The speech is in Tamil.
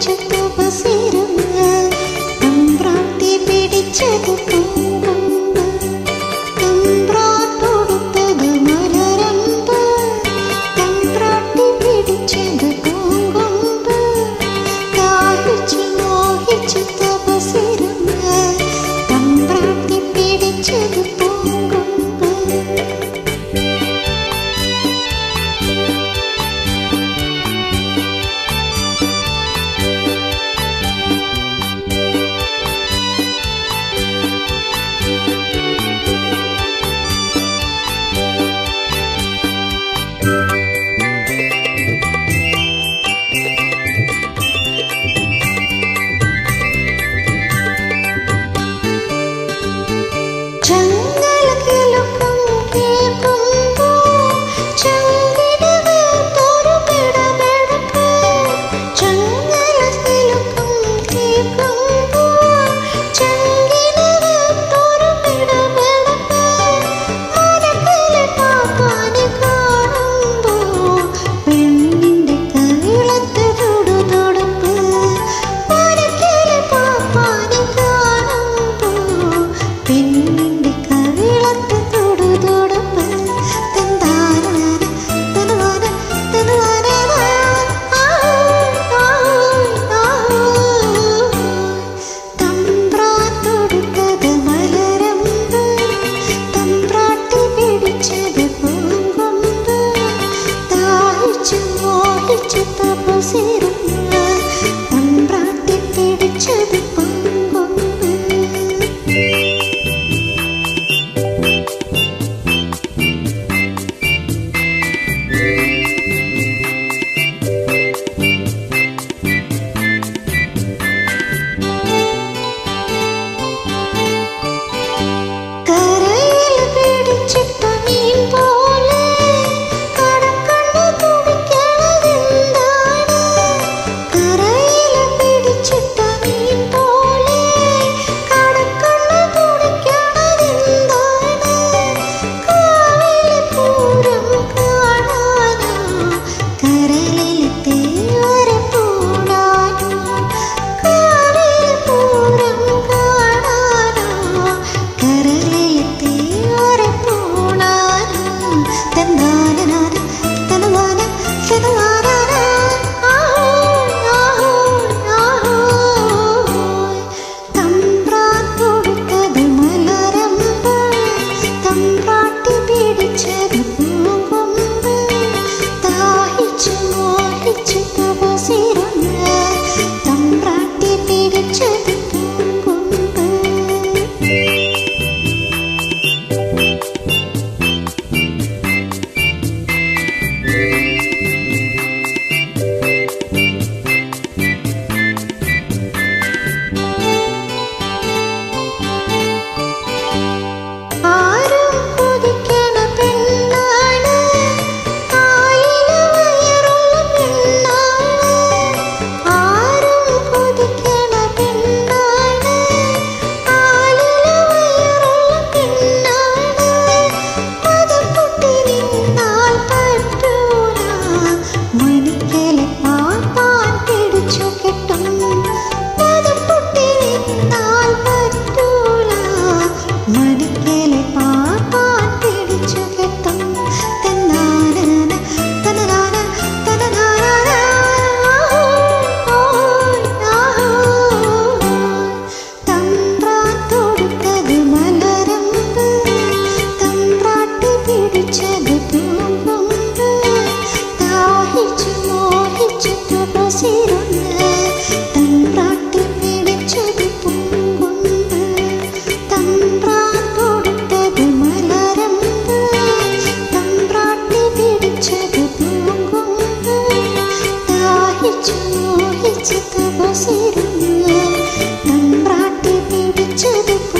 to be. பிடிச்சு தப்பு சேரும் ஒன்றாட்டி பிடிச்சது பா Thank you. to the